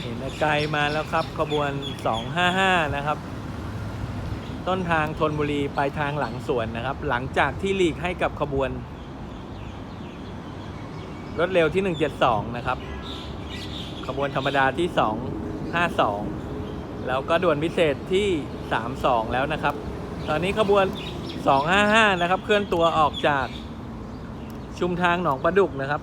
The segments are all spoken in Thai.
เห็นไกลมาแล้วครับ ขบวน 255 นะครับ ต้นทางธนบุรีไปลายทางหลังสวนนะครับ หลังจากที่หลีกให้กับขบวน รถเร็วที่ 172 นะครับ ขบวนธรรมดาที่ 252 แล้วก็ด่วนพิเศษที่ 32 แล้วนะครับ ตอนนี้ขบวน 255 นะครับ เคลื่อนตัวออกจากชุมทางหนองประดุกนะครับ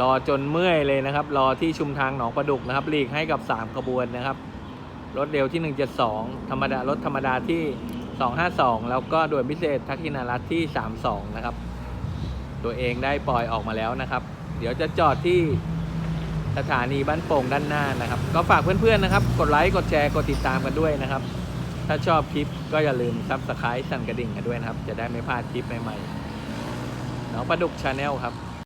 รอจนเมื่อยเลยนะครับ รอที่ชุมทางหนองประดุกนะครับหลีกให้กับ 3 ขบวนนะครับ รถเร็วที่ 172 ธรรมดารถธรรมดาที่ 252 แล้วก็ด่วนพิเศษทักษิณารัตที่ 32 นะครับ ตัวเองได้ปล่อยออกมาแล้วนะครับ เดี๋ยวจะจอดที่สถานีบ้านโป่งด้านหน้านะครับ ก็ฝากเพื่อนๆนะครับ กดไลค์กดแชร์กดติดตามกันด้วยนะครับ ถ้าชอบคลิปก็อย่าลืมซับสไครต์สั่นกระดิ่งกันด้วยนะครับ จะได้ไม่พลาดคลิปใหม่ๆหนองประดุกชาแนลครับ